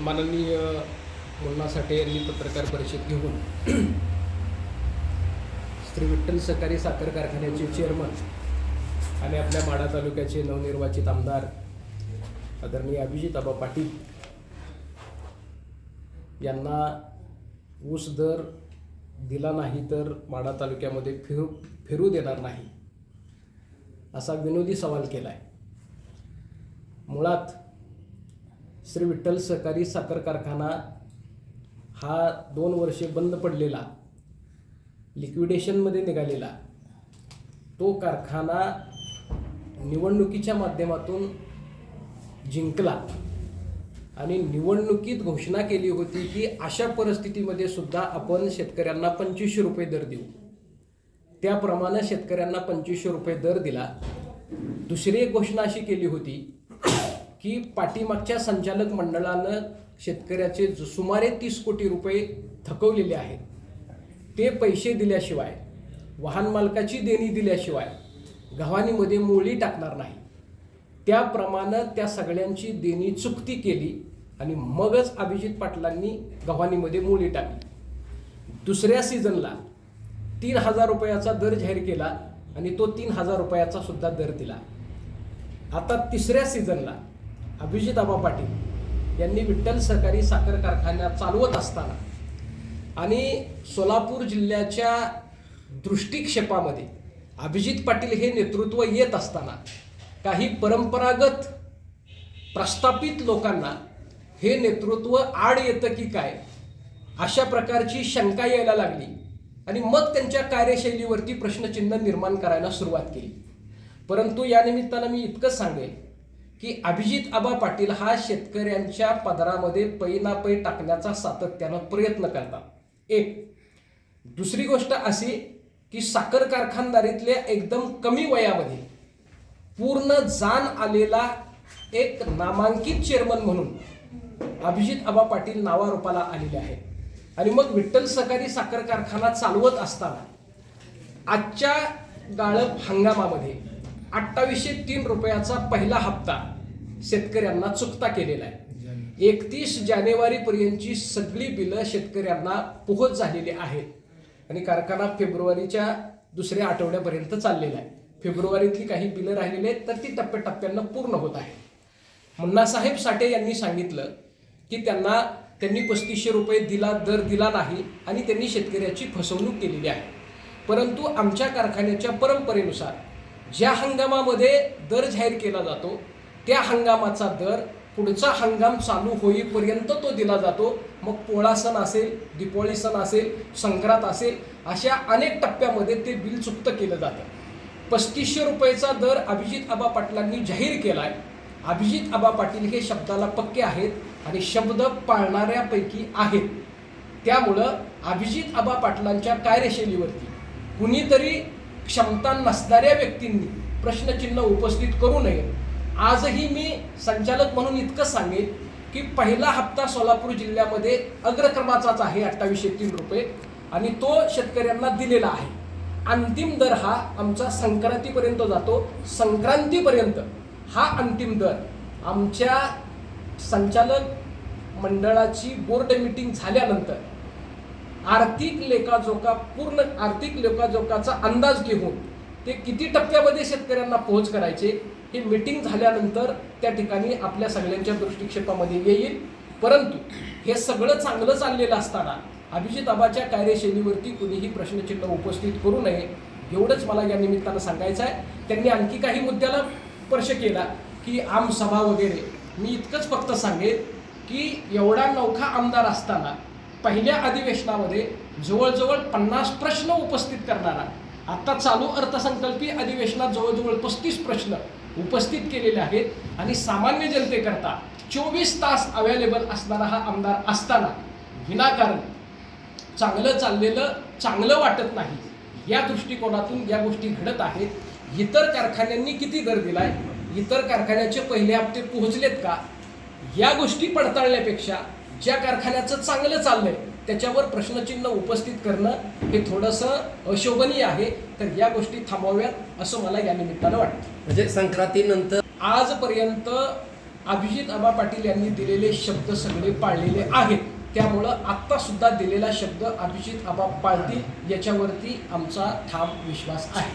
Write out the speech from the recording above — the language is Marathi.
माननीय मुन्ना साठे यांनी पत्रकार परिषद घेऊन श्री विठ्ठल सहकारी साखर कारखान्याचे चेअरमन आणि आपल्या माडा तालुक्याचे नवनिर्वाचित आमदार आदरणीय अभिजित आबा पाटील यांना ऊस दर दिला नाही तर माढा तालुक्यामध्ये फिरू फिरू देणार नाही असा विनोदी सवाल केला आहे मुळात श्री विठ्ठल सहकारी साखर कारखाना हा दोन वर्षे बंद पडलेला लिक्विडेशनमध्ये निघालेला. तो कारखाना निवडणुकीच्या माध्यमातून जिंकला आणि निवडणुकीत घोषणा केली होती की अशा परिस्थितीमध्ये सुद्धा आपण शेतकऱ्यांना पंचवीसशे रुपये दर देऊ. त्याप्रमाणे शेतकऱ्यांना पंचवीसशे रुपये दर दिला. दुसरी एक घोषणा अशी केली होती की पाठीमागच्या संचालक मंडळानं शेतकऱ्याचे सुमारे तीस कोटी रुपये थकवलेले आहेत. ते पैसे दिल्याशिवाय वाहन मालकाची देणी दिल्याशिवाय गव्हाणीमध्ये मुळी टाकणार नाही. त्याप्रमाणे त्या सगळ्यांची देणी चुकती केली आणि मगच अभिजित पाटलांनी गव्हाणीमध्ये मुळी टाकली. दुसऱ्या सीझनला तीन हजार रुपयाचा दर जाहीर केला आणि तो तीन हजार रुपयाचा सुद्धा दर दिला. आता तिसऱ्या सीझनला अभिजित अबा पाटील यांनी विठ्ठल सहकारी साखर कारखाना चालवत असताना आणि सोलापूर जिल्ह्याच्या दृष्टिक्षेपामध्ये अभिजित पाटील हे नेतृत्व येत असताना काही परंपरागत प्रस्थापित लोकांना हे नेतृत्व आड येतं की काय अशा प्रकारची शंका यायला लागली आणि मग त्यांच्या कार्यशैलीवरती प्रश्नचिन्ह निर्माण करायला सुरुवात केली. परंतु या निमित्तानं मी इतकंच सांगेन की अभिजित आबा पाटील हा शेतकऱ्यांच्या पदरामध्ये पै ना पै टाकण्याचा सातत्यानं प्रयत्न करतात. एक दुसरी गोष्ट अशी की साखर कारखानदारीतल्या एकदम कमी वयामध्ये पूर्ण जाण आलेला एक नामांकित चेअरमन म्हणून अभिजित आबा पाटील नावारूपाला आलेले आहे आणि मग विठ्ठल सहकारी साखर कारखाना चालवत असताना आजच्या गाळप हंगामामध्ये अठ्ठावीसशे तीन रुपयाचा पहिला हप्ता शेतकऱ्यांना चुकता केलेला आहे. एकतीस जानेवारीपर्यंतची सगळी बिलं शेतकऱ्यांना पोहोच झालेली आहेत. आणि कारखाना फेब्रुवारीच्या दुसऱ्या आठवड्यापर्यंत चाललेला आहे. फेब्रुवारीतली काही बिलं राहिलेली आहेत तर ती टप्प्याटप्प्यानं पूर्ण होत आहे मुन्नासाहेब साठे यांनी सांगितलं की त्यांना त्यांनी पस्तीसशे रुपये दिला दर दिला नाही आणि त्यांनी शेतकऱ्याची फसवणूक केलेली आहे. परंतु आमच्या कारखान्याच्या परंपरेनुसार ज्या हंगामामध्ये दर जाहीर केला जातो त्या हंगामाचा दर पुढचा हंगाम चालू होईपर्यंत तो दिला जातो. मग पोळा सण असेल दिपोळी सण असेल संक्रांत असेल अशा अनेक टप्प्यामध्ये ते बिल चुकतं केलं जातं. पस्तीसशे रुपयेचा दर अभिजित आबा पाटलांनी जाहीर केला आहे अभिजित आबा पाटील हे शब्दाला पक्के आहेत आणि शब्द पाळणाऱ्यापैकी आहेत. त्यामुळं अभिजित आबा पाटलांच्या कार्यशैलीवरती कुणीतरी क्षमता नसणाऱ्या व्यक्तींनी प्रश्नचिन्ह उपस्थित करू नये. आजही मी संचालक म्हणून इतकं सांगेन की पहिला हप्ता सोलापूर जिल्ह्यामध्ये अग्रक्रमाचाच आहे अठ्ठावीसशे तीन रुपये आणि तो शेतकऱ्यांना दिलेला आहे. अंतिम दर हा आमचा संक्रांतीपर्यंत जातो. संक्रांतीपर्यंत हा अंतिम दर. आमच्या संचालक मंडळाची बोर्ड मिटिंग झाल्यानंतर आर्थिक लेखाजोखा पूर्ण आर्थिक लेखाजोखाचा अंदाज घेऊन ते किती टप्प्यामध्ये शेतकऱ्यांना पोहोच करायचे हे मिटिंग झाल्यानंतर त्या ठिकाणी आपल्या सगळ्यांच्या दृष्टिक्षेपामध्ये येईल. परंतु हे सगळं चांगलं चाललेलं असताना अभिजित आबाच्या कार्यशैलीवरती कुणीही प्रश्नचिन्ह उपस्थित करू नये एवढंच मला या निमित्तानं सांगायचं आहे. त्यांनी आणखी काही मुद्द्याला स्पर्श केला की आमसभा वगैरे. मी इतकंच फक्त सांगेन की एवढा नौखा आमदार असताना पहिल्या अधिवेशनामध्ये जवळजवळ पन्नास प्रश्न उपस्थित करणारा आत्ता चालू अर्थसंकल्पीय अधिवेशनात जवळजवळ पस्तीस प्रश्न उपस्थित केलेले आहेत आणि सामान्य जनतेकरता चोवीस तास अवेलेबल असणारा हा आमदार असताना विनाकारण चांगलं चाललेलं चांगलं वाटत नाही. या दृष्टिकोनातून या गोष्टी घडत आहेत इतर कारखान्यांनी किती दर दिलाय इतर कारखान्याचे पहिले हप्ते पोहोचलेत का या गोष्टी पडताळण्यापेक्षा ज्या कारखान्याचं चांगलं चाललंय त्याच्यावर प्रश्नचिन्ह उपस्थित करणं हे थोडंसं अशोभनीय आहे. तर या गोष्टी थांबवाव्यात असं मला या निमित्तानं वाटतं. म्हणजे संक्रांतीनंतर आजपर्यंत अभिजित आबा पाटील यांनी दिलेले शब्द सगळे पाळलेले आहेत. त्यामुळं आत्ता सुद्धा दिलेला शब्द अभिजित आबा पाळतील याच्यावरती आमचा ठाम विश्वास आहे.